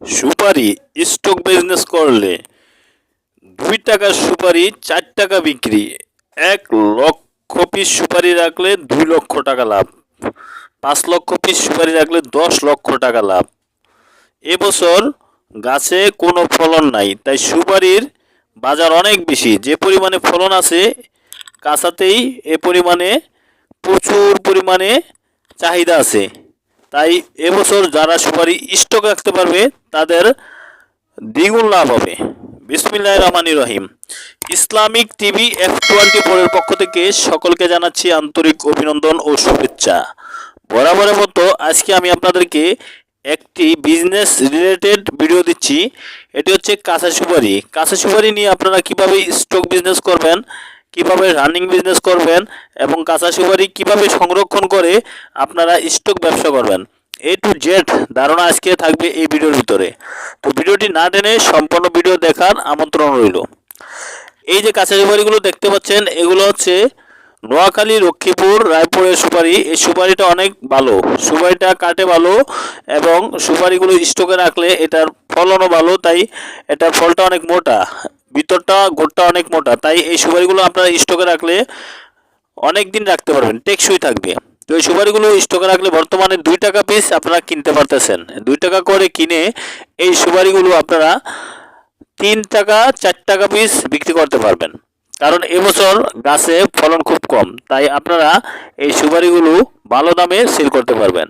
সুপারি stock business করলে দুই টাকার সুপারি, চার টাকা বিক্রি। এক লক্ষ পিস সুপারি রাখলে দুই লক্ষ টাকা লাভ। পাঁচ লক্ষ পিস সুপারি রাখলে দশ লক্ষ টাকা লাভ। এবছর গাছে কোনো ফলন নাই, তাই সুপারির বাজার অনেক বেশি। যে পরিমাণে ফলন আছে, কাঁচাতেই এ পরিমাণে প্রচুর পরিমাণে চাহিদা আছে। তাই এবছর যারা সুপারি স্টক রাখতে পারবে, তাদের দ্বিগুণ লাভ হবে। বিসমিল্লাহ রহমানি রহিম। ইসলামিক টিভি এফ টোয়েন্টি ফোরের পক্ষ থেকে সকলকে জানাচ্ছি আন্তরিক অভিনন্দন ও শুভেচ্ছা। বরাবরের মতো আজকে আমি আপনাদেরকে একটি বিজনেস রিলেটেড ভিডিও দিচ্ছি। এটি হচ্ছে কাঁচা সুপারি। কাঁচা সুপারি নিয়ে আপনারা কীভাবে স্টক বিজনেস করবেন কীভাবে রানিং বিজনেস করবেন এবং কাঁচা সুপারি কীভাবে সংরক্ষণ করে আপনারা স্টক ব্যবসা করবেন? এ টু জেড ধারণা আজকে থাকবে এই ভিডিওর ভিতরে। তো ভিডিওটি না টেনে সম্পূর্ণ ভিডিও দেখার আমন্ত্রণ রইল। এই যে কাঁচা সুপারিগুলো দেখতে পাচ্ছেন, এগুলো হচ্ছে নোয়াখালী, লক্ষ্মীপুর, রায়পুরের সুপারি। এই সুপারিটা অনেক ভালো। সুপারিটা কাটে ভালো এবং সুপারিগুলো স্টকে রাখলে এটার ফলনও ভালো, তাই এটার ফলটা অনেক মোটা। ভিতরটা গোটটা অনেক মোটা, তাই এই সুপারিগুলো আপনারা স্টকে রাখলে অনেক দিন রাখতে পারবেন, টেকসই থাকবে। তো এই সুপারিগুলো স্টকে রাখলে বর্তমানে দুই টাকা পিস আপনারা কিনতে পারতেছেন। দুই টাকা করে কিনে এই সুপারিগুলো আপনারা তিন টাকা, চার টাকা পিস বিক্রি করতে পারবেন। কারণ এবছর গাছে ফলন খুব কম, তাই আপনারা এই সুপারিগুলো ভালো দামে সেল করতে পারবেন।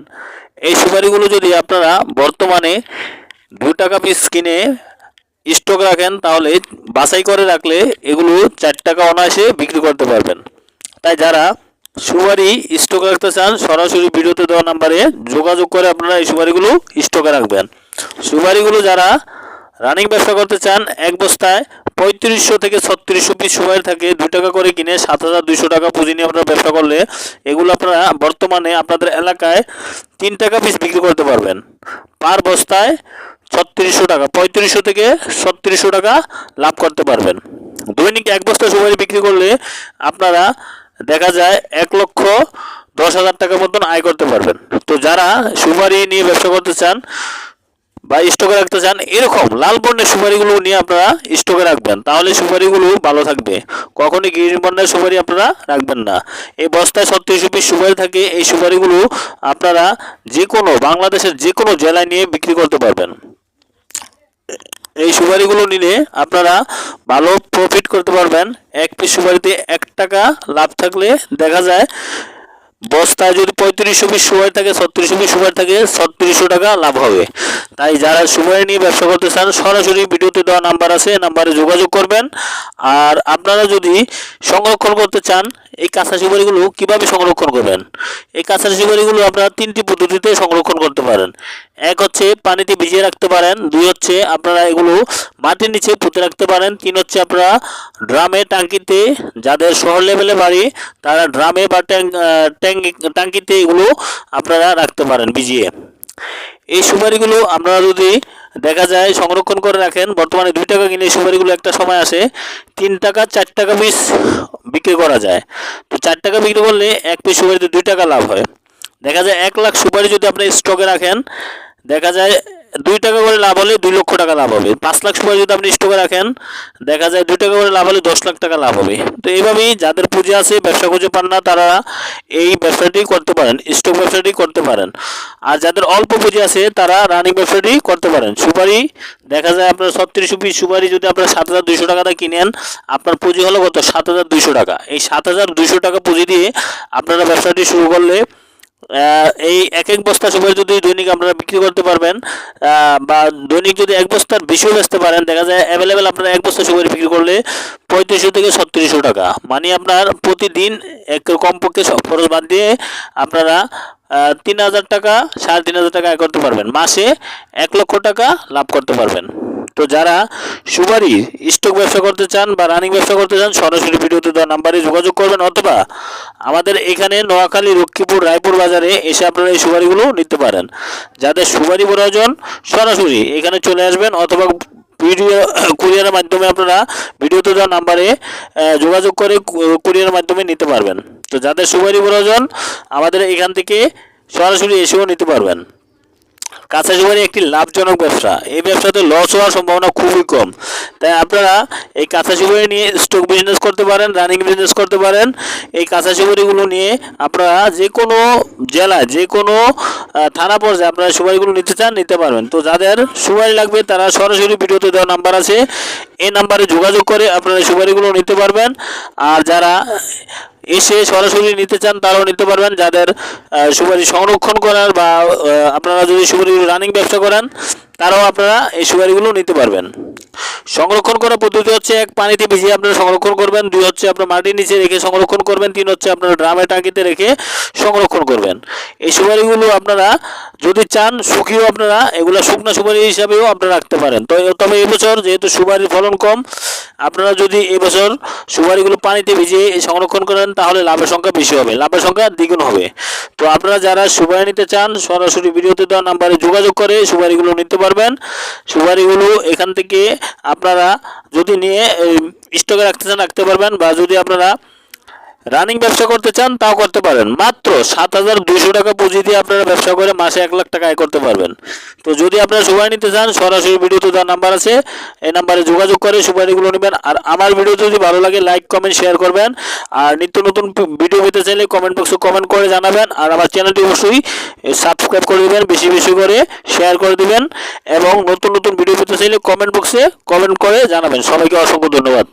এই সুপারিগুলো যদি আপনারা বর্তমানে দু টাকা পিস কিনে স্টক রাখেন, তাহলে বাছাই করে রাখলে এগুলো চার টাকা অনায়াসে বিক্রি করতে পারবেন। তাই যারা সুপারি স্টক রাখতে চান, সরাসরি ভিডিওতে দেওয়া নাম্বারে যোগাযোগ করে আপনারা এই সুপারিগুলো স্টকে রাখবেন। সুপারিগুলো যারা রানিং ব্যবসা করতে চান, এক বস্তায় পঁয়ত্রিশশো থেকে ছত্রিশশো পিস সুপারি থাকে, দুই টাকা করে কিনে সাত হাজার দুইশো টাকা পুঁজি নিয়ে আপনারা ব্যবসা করলে এগুলো আপনারা বর্তমানে আপনাদের এলাকায় তিন টাকা পিস বিক্রি করতে পারবেন। পার বস্তায় ছত্রিশশো টাকা, পঁয়ত্রিশশো থেকে ছত্রিশশো টাকা লাভ করতে পারবেন। দৈনিক এক বস্তা সুপারি বিক্রি করলে আপনারা দেখা যায় এক লক্ষ দশ হাজার টাকার মতন আয় করতে পারবেন। তো যারা সুপারি নিয়ে ব্যবসা করতে চান বা স্টকে রাখতে চান, এরকম লাল বর্ণের সুপারিগুলো নিয়ে আপনারা স্টকে রাখবেন। তাহলে সুপারিগুলো ভালো থাকবে। কখনই গ্রিন বর্ণের সুপারি আপনারা রাখবেন না। এই বস্তায় ছত্রিশশো পিস সুপারি থাকে, এই সুপারিগুলো আপনারা যে কোনো বাংলাদেশের যে কোনো জেলায় নিয়ে বিক্রি করতে পারবেন। এই সুপারিগুলো নিলে আপনারা ভালো প্রফিট করতে পারবেন। এক পিস সুপারিতে এক টাকা লাভ থাকলে দেখা যায় বস্তায় যদি পঁয়ত্রিশশো পিস সুপারি থাকে, ছত্রিশশো পিস সুপারি থাকে, ছত্রিশশো টাকা লাভ হবে। তাই যারা সুপারি নিয়ে ব্যবসা করতে চান, সরাসরি ভিডিওতে দেওয়া নাম্বার আছে নাম্বারে যোগাযোগ করবেন। আর আপনারা যদি সংরক্ষণ করতে চান এই কাঁচা সুপারিগুলো কীভাবে সংরক্ষণ করবেন? এই কাঁচা সুপারিগুলো আপনারা তিনটি পদ্ধতিতে সংরক্ষণ করতে পারেন। এক হচ্ছে পানিতে ভিজিয়ে রাখতে পারেন, দুই হচ্ছে আপনারা এগুলো মাটির নিচে পুঁতে রাখতে পারেন, তিন হচ্ছে আপনারা ড্রামে টাঙ্কিতে যাদের শহর লেভেলে বাড়ি, তারা ড্রামে বা টাঙ্কিতে এগুলো আপনারা রাখতে পারেন ভিজিয়ে। এই সুপারিগুলো আপনারা যদি দেখা যায় সংরক্ষণ করে রাখেন। বর্তমানে দুই টাকা কিনে সুপারিগুলো একটা সময় আসে। তিন টাকা, চার টাকা পিস বিক্রি করা যায়। তো চার টাকা বিক্রি করলে এক পিস সুপারিতে দুই টাকা লাভ হয়। দেখা যায় এক লাখ সুপারি যদি আপনি স্টকে রাখেন, দেখা যায় দুই টাকা করে লাভ হলে দুই লক্ষ টাকা লাভ হবে। পাঁচ লাখ সুপারি যদি আপনি স্টকে রাখেন, দেখা যায় দুই টাকা করে লাভ হলে দশ লাখ টাকা লাভ হবে। তো এইভাবেই যাদের পুঁজি আছে, ব্যবসা খুঁজে পান না, তারা এই ব্যবসাটি করতে পারেন স্টক ব্যবসাটি করতে পারেন। আর যাদের অল্প পুঁজি আছে, তারা রানিং ব্যবসাটি করতে পারেন। সুপারি, দেখা যায় আপনার ছত্রিশশো পিস সুপারি যদি আপনার সাত হাজার দুইশো টাকাতে কিনেন, আপনার পুঁজি হলো কত? সাত হাজার দুইশো টাকা। এই সাত হাজার দুইশো টাকা পুঁজি দিয়ে আপনারা ব্যবসাটি শুরু করলে এই এক এক বস্তা সুপারি যদি দৈনিক আপনারা বিক্রি করতে পারবেন বা দৈনিক যদি এক বস্তার বেশিও বেচতে পারেন, দেখা যায় অ্যাভেলেবেল আপনারা এক বস্তা সুপারি বিক্রি করলে পঁয়ত্রিশশো থেকে ছত্রিশশো টাকা। মানে আপনার প্রতিদিন এক কমপক্ষে খরচ বাদ দিয়ে আপনারা তিন হাজার টাকা, সাড়ে তিন হাজার টাকা করতে পারবেন। মাসে এক লক্ষ টাকা লাভ করতে পারবেন। তো যারা সুপারি, স্টক ব্যবসা করতে চান বা রানিং ব্যবসা করতে চান, সরাসরি ভিডিওতে দেওয়া নাম্বারে যোগাযোগ করবেন অথবা আমাদের এখানে নোয়াখালী, লক্ষ্মীপুর, রায়পুর বাজারে এসে আপনারা এই সুপারিগুলো নিতে পারেন। যাদের সুপারি প্রয়োজন, সরাসরি এখানে চলে আসবেন অথবা ভিডিও কুরিয়ারের মাধ্যমে আপনারা ভিডিওতে দেওয়া নাম্বারে যোগাযোগ করে কুরিয়ারের মাধ্যমে নিতে পারবেন। তো যাদের সুপারি প্রয়োজন, আমাদের এখান থেকে সরাসরি এসেও নিতে পারবেন। কাঁচা সুপারি একটি লাভজনক ব্যবসা। এই ব্যবসাতে লস হওয়ার সম্ভাবনা খুবই কম। তাই আপনারা এই কাঁচা সুপারি নিয়ে স্টক বিজনেস করতে পারেন রানিং বিজনেস করতে পারেন। এই কাঁচা সুপারিগুলো নিয়ে আপনারা যে কোনো জেলায় যে কোনো থানা পর্যায়ে আপনারা সুপারিগুলো নিতে চান, নিতে পারবেন। তো যাদের সুপারি লাগবে, তারা সরাসরি ভিডিওতে দেওয়া নাম্বার আছে। এই নাম্বারে যোগাযোগ করে আপনারা সুপারিগুলো নিতে পারবেন। আর যারা এসে সরাসরি নিতে চান, তারাও নিতে পারবেন। যাদের সুপারি সংরক্ষণ করার বা আপনারা যদি সুপারিগুলো রানিং ব্যবসা করেন তারাও আপনারা এই সুপারিগুলো নিতে পারবেন। সংরক্ষণ করার পদ্ধতি হচ্ছে এক, পানিতে ভিজিয়ে আপনারা সংরক্ষণ করবেন। দুই হচ্ছে আপনার মাটির নিচে রেখে সংরক্ষণ করবেন। তিন হচ্ছে আপনারা ড্রামে টাকিতে রেখে সংরক্ষণ করবেন। এই সুপারিগুলো আপনারা যদি চান শুকিয়েও আপনারা, এগুলো শুকনো সুপারি হিসাবেও আপনারা রাখতে পারেন। তো তবে এবছর যেহেতু সুপারির ফলন কম, আপনারা যদি এবছর সুপারিগুলো পানিতে ভিজিয়ে সংরক্ষণ করেন, তাহলে লাভের সংখ্যা বেশি হবে। লাভের সংখ্যা দ্বিগুণ হবে। তো আপনারা যারা সুপারি নিতে চান, সরাসরি ভিডিওতে দেওয়া নাম্বারে যোগাযোগ করে সুপারিগুলো নিতে পারবেন। সুপারিগুলো এখান থেকে আপনারা যদি নিয়ে স্টকে রাখতে চান, রাখতে পারবেন বা যদি আপনারা রানিং ব্যবসা করতে চান, তাও করতে পারেন। মাত্র সাত হাজার দুইশো টাকা পুঁজি দিয়ে আপনারা ব্যবসা করে মাসে এক লাখ টাকা আয় করতে পারবেন। তো যদি আপনারা সুপারি নিতে চান, সরাসরি ভিডিওতে দেওয়ার নাম্বার আছে। এই নাম্বারে যোগাযোগ করে সুপারিগুলো নেবেন। আর আমার ভিডিও যদি ভালো লাগে, লাইক, কমেন্ট, শেয়ার করবেন। আর নিত্য নতুন ভিডিও পেতে চাইলে কমেন্ট বক্সে কমেন্ট করে জানাবেন। আর আমার চ্যানেলটি অবশ্যই সাবস্ক্রাইব করে দেবেন, বেশি বেশি করে শেয়ার করে দিবেন। এবং নতুন নতুন ভিডিও পেতে চাইলে কমেন্ট বক্সে কমেন্ট করে জানাবেন। সবাইকে অসংখ্য ধন্যবাদ।